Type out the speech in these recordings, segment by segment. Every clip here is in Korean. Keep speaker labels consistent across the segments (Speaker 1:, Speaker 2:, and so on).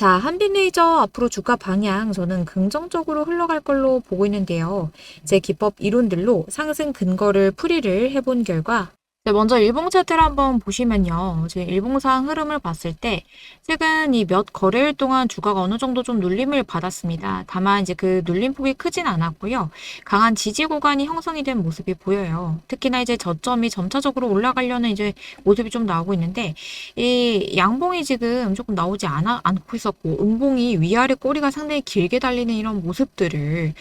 Speaker 1: 자, 한빛레이저 앞으로 주가 방향 저는 긍정적으로 흘러갈 걸로 보고 있는데요. 제 기법 이론들로 상승 근거를 풀이를 해본 결과 네, 먼저 일봉 차트를 한번 보시면요. 지금 일봉상 흐름을 봤을 때 최근 이 몇 거래일 동안 주가가 어느 정도 좀 눌림을 받았습니다. 다만 이제 그 눌림폭이 크진 않았고요. 강한 지지 구간이 형성이 된 모습이 보여요. 특히나 이제 저점이 점차적으로 올라가려는 이제 모습이 좀 나오고 있는데 이 양봉이 지금 조금 나오지 않아, 않고 있었고 음봉이 위아래 꼬리가 상당히 길게 달리는 이런 모습들을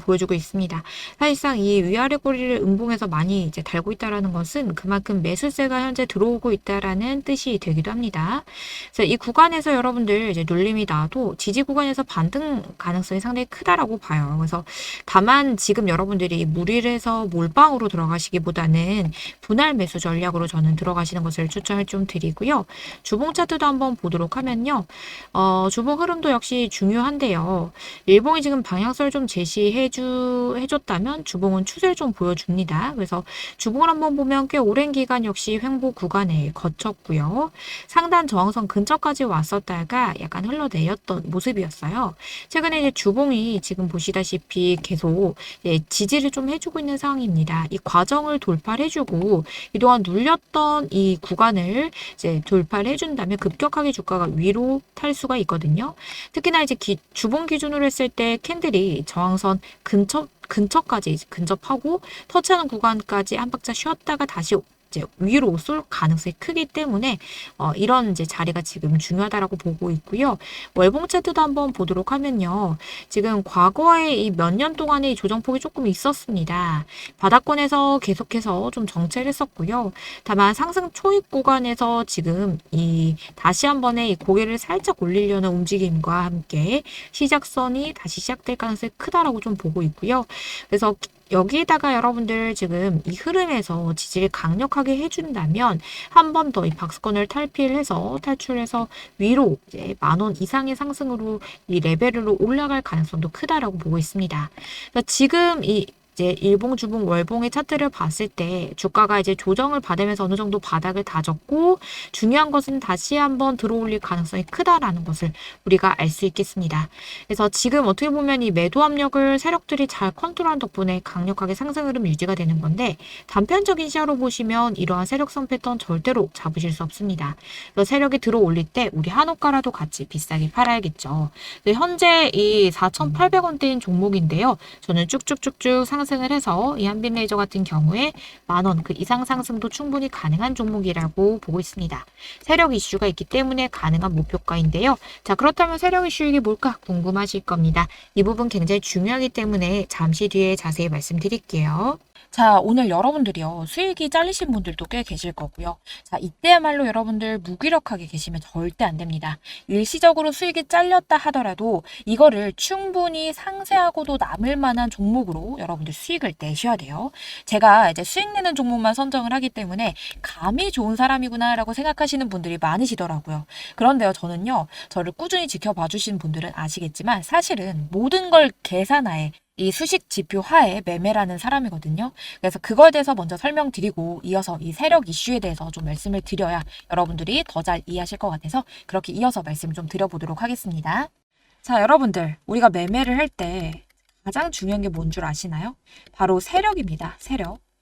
Speaker 1: 보여주고 있습니다. 사실상 이 위아래 꼬리를 음봉에서 많이 이제 달고 있다라는 것은 그만큼 매수세가 현재 들어오고 있다라는 뜻이 되기도 합니다. 그래서 이 구간에서 여러분들 이제 눌림이 나도 지지 구간에서 반등 가능성이 상당히 크다라고 봐요. 그래서 다만 지금 여러분들이 무리를 해서 몰빵으로 들어가시기보다는 분할 매수 전략으로 저는 들어가시는 것을 추천을 좀 드리고요. 주봉 차트도 한번 보도록 하면요. 어, 주봉 흐름도 역시 중요한데요. 일봉이 지금 방향성을 좀 제시해 주, 해줬다면 주봉은 추세를 좀 보여줍니다. 그래서 주봉을 한번 보면 꽤 오랜 기간 역시 횡보 구간에 거쳤고요. 상단 저항선 근처까지 왔었다가 약간 흘러내렸던 모습이었어요. 최근에 이제 주봉이 지금 보시다시피 계속 예, 지지를 좀 해주고 있는 상황입니다. 이 과정을 돌파를 해주고 이동안 눌렸던 이 구간을 이제 돌파를 해준다면 급격하게 주가가 위로 탈 수가 있거든요. 특히나 이제 기, 주봉 기준으로 했을 때 캔들이 저항선 근처 근처까지 근접하고 터치하는 구간까지 한 박자 쉬었다가 다시 이제 위로 쏠 가능성이 크기 때문에 어, 이런 이제 자리가 지금 중요하다라고 보고 있고요. 월봉 차트도 한번 보도록 하면요. 지금 과거에 이 몇 년 동안의 이 조정폭이 조금 있었습니다. 바닥권에서 계속해서 좀 정체를 했었고요. 다만 상승 초입 구간에서 지금 이 다시 한 번의 이 고개를 살짝 올리려는 움직임과 함께 시작선이 다시 시작될 가능성이 크다라고 좀 보고 있고요. 그래서 여기에다가 여러분들 지금 이 흐름에서 지지를 강력하게 해준다면 한 번 더 이 박스권을 탈피를 해서 탈출해서 위로 이제 만원 이상의 상승으로 이 레벨으로 올라갈 가능성도 크다라고 보고 있습니다. 그래서 지금 이 이제 일봉, 주봉, 월봉의 차트를 봤을 때 주가가 이제 조정을 받으면서 어느 정도 바닥을 다졌고 중요한 것은 다시 한번 들어올릴 가능성이 크다라는 것을 우리가 알 수 있겠습니다. 그래서 지금 어떻게 보면 이 매도 압력을 세력들이 잘 컨트롤한 덕분에 강력하게 상승 흐름 유지가 되는 건데 단편적인 시야로 보시면 이러한 세력성 패턴 절대로 잡으실 수 없습니다. 그래서 세력이 들어올릴 때 우리 한옥가라도 같이 비싸게 팔아야겠죠. 현재 이 4,800원대인 종목인데요. 저는 쭉쭉쭉쭉 상 상승을 해서 이 한빛 레이저 같은 경우에 만원 그 이상 상승도 충분히 가능한 종목이라고 보고 있습니다. 세력 이슈가 있기 때문에 가능한 목표가인데요. 자 그렇다면 세력 이슈 이게 뭘까 궁금하실 겁니다. 이 부분 굉장히 중요하기 때문에 잠시 뒤에 자세히 말씀드릴게요. 자, 오늘 여러분들이요. 수익이 잘리신 분들도 꽤 계실 거고요. 자, 이때야말로 여러분들 무기력하게 계시면 절대 안 됩니다. 일시적으로 수익이 잘렸다 하더라도 이거를 충분히 상세하고도 남을 만한 종목으로 여러분들 수익을 내셔야 돼요. 제가 이제 수익 내는 종목만 선정을 하기 때문에 감이 좋은 사람이구나라고 생각하시는 분들이 많으시더라고요. 그런데요, 저는요, 저를 꾸준히 지켜봐 주신 분들은 아시겠지만 사실은 모든 걸 계산하에 이 수식 지표 하에 매매라는 사람이거든요. 그래서 그거에 대해서 먼저 설명드리고 이어서 이 세력 이슈에 대해서 좀 말씀을 드려야 여러분들이 더 잘 이해하실 것 같아서 그렇게 이어서 말씀을 좀 드려보도록 하겠습니다. 자, 여러분들, 우리가 매매를 할 때 가장 중요한 게 뭔 줄 아시나요? 바로 세력입니다. 세력.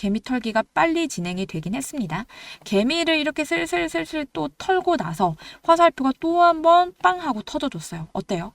Speaker 1: 개미 털기가 빨리 진행이 되긴 했습니다. 개미를 이렇게 슬슬슬슬 또 털고 나서 화살표가 또 한 번 빵 하고 터져줬어요. 어때요?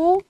Speaker 1: 하고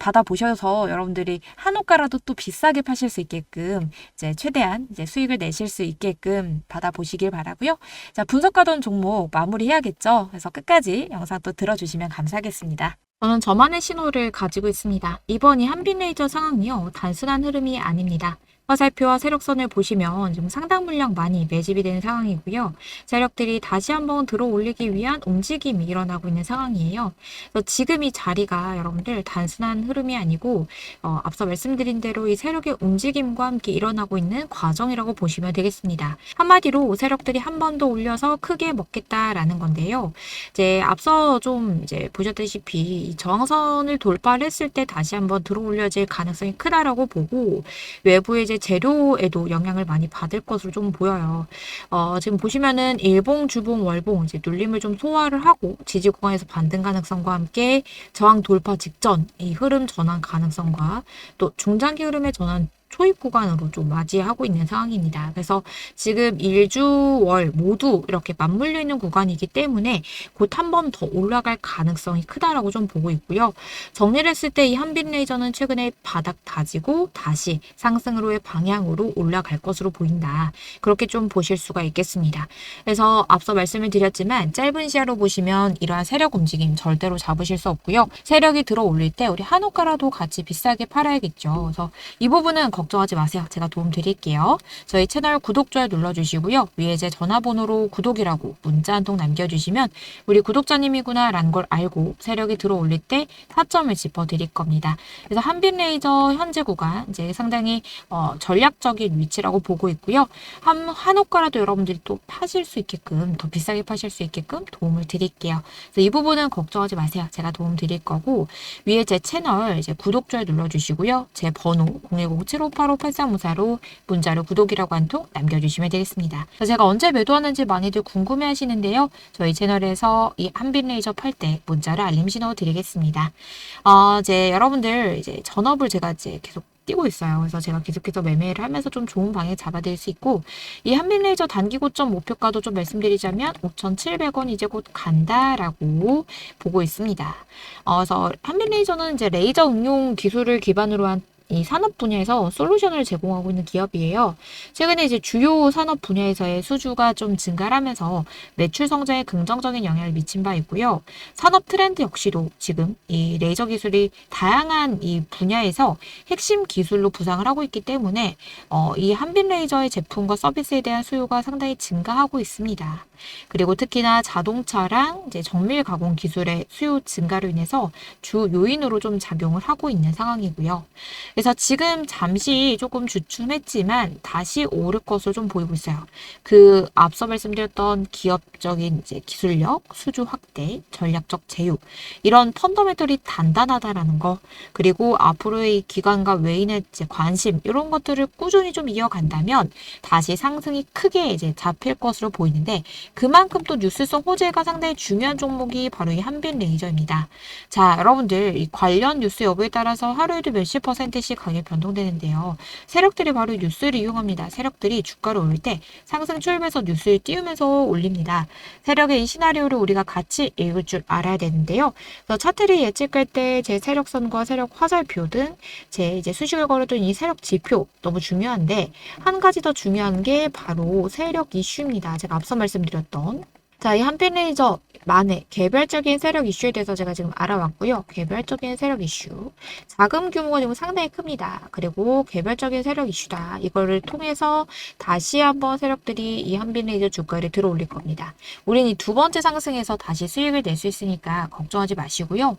Speaker 1: 받아보셔서 여러분들이 한옥가라도 또 비싸게 파실 수 있게끔 이제 최대한 이제 수익을 내실 수 있게끔 받아보시길 바라고요. 자, 분석하던 종목 마무리해야겠죠. 그래서 끝까지 영상 또 들어주시면 감사하겠습니다. 저는 저만의 신호를 가지고 있습니다. 이번이 한빛레이저 상황이요. 단순한 흐름이 아닙니다. 화살표와 세력선을 보시면 지금 상당 물량 많이 매집이 된 상황이고요. 세력들이 다시 한번 들어 올리기 위한 움직임이 일어나고 있는 상황이에요. 그래서 지금 이 자리가 여러분들 단순한 흐름이 아니고 어, 앞서 말씀드린 대로 이 세력의 움직임과 함께 일어나고 있는 과정이라고 보시면 되겠습니다. 한마디로 세력들이 한 번 더 올려서 크게 먹겠다라는 건데요. 이제 앞서 좀 이제 보셨다시피 이 저항선을 돌파를 했을 때 다시 한번 들어 올려질 가능성이 크다라고 보고 외부의 이제 재료에도 영향을 많이 받을 것으로 좀 보여요. 어, 지금 보시면은 일봉, 주봉, 월봉 이제 눌림을 좀 소화를 하고 지지 구간에서 반등 가능성과 함께 저항 돌파 직전 이 흐름 전환 가능성과 또 중장기 흐름의 전환 초입 구간으로 좀 맞이하고 있는 상황입니다. 그래서 지금 일주, 월 모두 이렇게 맞물려 있는 구간이기 때문에 곧 한 번 더 올라갈 가능성이 크다라고 좀 보고 있고요. 정리를 했을 때 이 한빛 레이저는 최근에 바닥 다지고 다시 상승으로의 방향으로 올라갈 것으로 보인다. 그렇게 좀 보실 수가 있겠습니다. 그래서 앞서 말씀을 드렸지만 짧은 시야로 보시면 이러한 세력 움직임 절대로 잡으실 수 없고요. 세력이 들어 올릴 때 우리 한옥가라도 같이 비싸게 팔아야겠죠. 그래서 이 부분은 걱정 하지 마세요. 제가 도움 드릴게요. 저희 채널 구독, 좋아요 눌러주시고요. 위에 제 전화번호로 구독이라고 문자 한 통 남겨주시면 우리 구독자님이구나 라는 걸 알고 세력이 들어 올릴 때 타점을 짚어 드릴 겁니다. 그래서 한빛 레이저 현재 구간 이제 상당히 어, 전략적인 위치라고 보고 있고요. 한, 한옥가라도 여러분들이 또 파실 수 있게끔 더 비싸게 파실 수 있게끔 도움을 드릴게요. 그래서 이 부분은 걱정하지 마세요. 제가 도움 드릴 거고 위에 제 채널 이제 구독, 좋아요 눌러주시고요. 제 번호 010-7585-8354로 문자로 구독이라고 한 통 남겨주시면 되겠습니다. 제가 언제 매도하는지 많이들 궁금해 하시는데요. 저희 채널에서 이 한빛 레이저 팔 때 문자를 알림 신호 드리겠습니다. 어, 이제 여러분들 이제 전업을 제가 이제 계속 뛰고 있어요. 그래서 제가 계속해서 매매를 하면서 좀 좋은 방에 잡아들 수 있고 이 한빛레이저 단기 고점 목표가도 좀 말씀드리자면 5,700원 이제 곧 간다라고 보고 있습니다. 어, 그래서 한빛레이저는 이제 레이저 응용 기술을 기반으로 한 이 산업 분야에서 솔루션을 제공하고 있는 기업이에요. 최근에 이제 주요 산업 분야에서의 수주가 좀 증가를 하면서 매출 성장에 긍정적인 영향을 미친 바 있고요. 산업 트렌드 역시도 지금 이 레이저 기술이 다양한 이 분야에서 핵심 기술로 부상을 하고 있기 때문에 어, 이 한빛 레이저의 제품과 서비스에 대한 수요가 상당히 증가하고 있습니다. 그리고 특히나 자동차랑 이제 정밀 가공 기술의 수요 증가로 인해서 주 요인으로 좀 작용을 하고 있는 상황이고요. 그래서 지금 잠시 조금 주춤했지만 다시 오를 것으로 좀 보이고 있어요. 그 앞서 말씀드렸던 기업적인 이제 기술력, 수주 확대, 전략적 제휴 이런 펀더멘털이 단단하다라는 거 그리고 앞으로의 기관과 외인의 이제 관심 이런 것들을 꾸준히 좀 이어간다면 다시 상승이 크게 이제 잡힐 것으로 보이는데 그만큼 또 뉴스성 호재가 상당히 중요한 종목이 바로 이 한빛 레이저입니다. 자, 여러분들 이 관련 뉴스 여부에 따라서 하루에도 몇십 퍼센트씩 가격 변동되는데요. 세력들이 바로 뉴스를 이용합니다. 세력들이 주가를 올릴 때 상승 출입해서 뉴스를 띄우면서 올립니다. 세력의 이 시나리오를 우리가 같이 읽을 줄 알아야 되는데요. 그래서 차트를 예측할 때 제 세력선과 세력 화살표 등 제 이제 수식을 걸어둔 이 세력 지표 너무 중요한데 한 가지 더 중요한 게 바로 세력 이슈입니다. 제가 앞서 말씀드렸 던 자, 이 한빛 레이저 만의 개별적인 세력 이슈에 대해서 제가 지금 알아왔고요. 개별적인 세력 이슈. 자금 규모가 지금 상당히 큽니다. 그리고 개별적인 세력 이슈다. 이거를 통해서 다시 한번 세력들이 이 한빛 레이저 주가를 들어 올릴 겁니다. 우리는 이 두 번째 상승에서 다시 수익을 낼 수 있으니까 걱정하지 마시고요.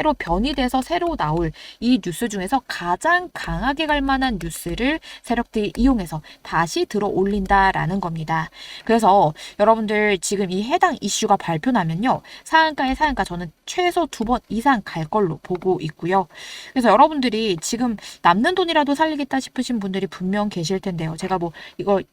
Speaker 1: 변이 돼서 새로 나올 이 뉴스 중에서 가장 강하게 갈 만한 뉴스를 세력들이 이용해서 다시 들어 올린다라는. 겁니다. 그래서 여러분들 지금 이 해당 이슈가 발표나면요. 상한가에 상한가 저는 최소 두 번 이상 갈 걸로 보고 있고요. 그래서 여러분들이 지금 남는 돈이라도 살리겠다 싶으신 분들이 분명 계실 텐데요. 제가 뭐 이거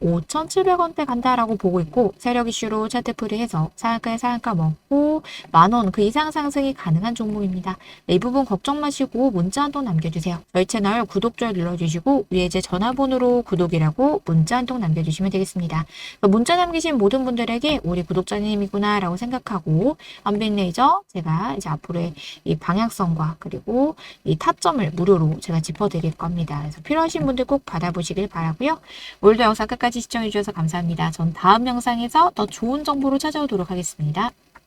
Speaker 1: 5,700원대 간다라고 보고 있고 세력 이슈로 차트 풀이해서 상한가에 상한가 먹고 만원 그 이상 상승이 가능한 종목입니다. 네, 이 부분 걱정 마시고 문자 한 통 남겨주세요. 저희 채널 구독, 좋아요 눌러주시고 위에 제 전화번호로 구독이라고 문자 한 통 남겨주시면 되겠습니다. 그 문자 남기신 모든 분들에게 우리 구독자님이구나 라고 생각하고 안빈레이저 제가 이제 앞으로의 이 방향성과 그리고 이 타점을 무료로 제가 짚어드릴 겁니다. 그래서 필요하신 분들 꼭 받아보시길 바라고요. 오늘도 영상 끝까지 시청해주셔서 감사합니다. 전 다음 영상에서 더 좋은 정보로 찾아오도록 하겠습니다.